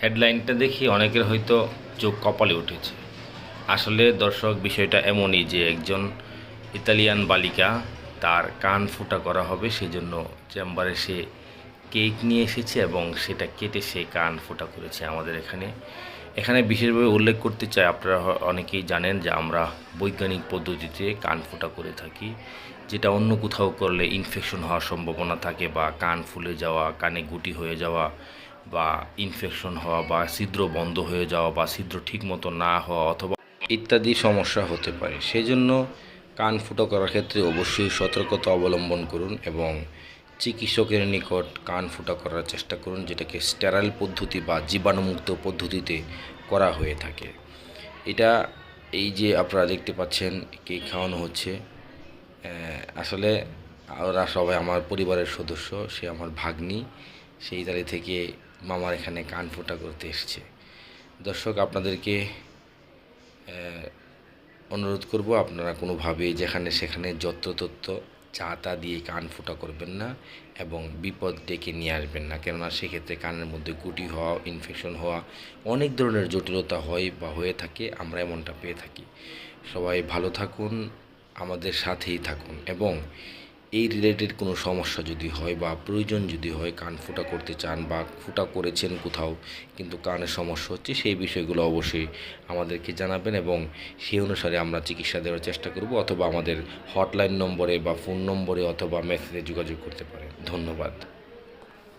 হেডলাইনটা দেখি অনেকের হয়তো চোখ কপালে উঠেছে। আসলে দর্শক, বিষয়টা এমনই যে একজন ইতালিয়ান বালিকা, তার কান ফুটা করা হবে সেই জন্য চেম্বারে সে কেক নিয়ে এসেছে এবং সেটা কেটে সে কান ফুটা করেছে আমাদের এখানে। এখানে বিশেষভাবে উল্লেখ করতে চাই, আপনারা অনেকেই জানেন যে আমরা বৈজ্ঞানিক পদ্ধতিতে কান ফুটা করে থাকি, যেটা অন্য কোথাও করলে ইনফেকশন হওয়ার সম্ভাবনা থাকে বা কান ফুলে যাওয়া, কানে গুটি হয়ে যাওয়া বা ইনফেকশন হওয়া বা ছিদ্র বন্ধ হয়ে যাওয়া বা ছিদ্র ঠিকমতো না হওয়া অথবা ইত্যাদি সমস্যা হতে পারে। সেজন্য কান ফুটো করার ক্ষেত্রে অবশ্যই সতর্কতা অবলম্বন করুন এবং চিকিৎসকের নিকট কান ফুটা করার চেষ্টা করুন, যেটাকে স্টেরাইল পদ্ধতি বা জীবাণুমুক্ত পদ্ধতিতে করা হয়ে থাকে। এটা এই যে আপনারা দেখতে পাচ্ছেন কেক খাওয়ানো হচ্ছে আসলে ওরা সবাই আমার পরিবারের সদস্য, সে আমার ভাগ্নি, সেই ইতালি থেকে মামার এখানে কান ফোটা করতে এসেছে। দর্শক, আপনাদেরকে অনুরোধ করব, আপনারা কোনোভাবে যেখানে সেখানে যত্রতত্ত্ব চা তা দিয়ে কান ফোটা করবেন না এবং বিপদ ডেকে নিয়ে আসবেন না। কেননা সেক্ষেত্রে কানের মধ্যে গুটি হওয়া ইনফেকশন হওয়া অনেক ধরনের জটিলতা হয় বা হয়ে থাকে, আমরা এমনটা পেয়ে থাকি। সবাই ভালো থাকুন, আমাদের সাথেই থাকুন এবং এই রিলেটেড কোনো সমস্যা যদি হয় বা প্রয়োজন যদি হয়, কান ফুটা করতে চান বা ফুটা করেছেন কোথাও, কিন্তু কানের সমস্যা হচ্ছে, সেই বিষয়গুলো অবশ্যই আমাদেরকে জানাবেন এবং সেই অনুসারে আমরা চিকিৎসা দেওয়ার চেষ্টা করব অথবা আমাদের হটলাইন নম্বরে বা ফোন নম্বরে অথবা মেসেজে যোগাযোগ করতে পারেন। ধন্যবাদ।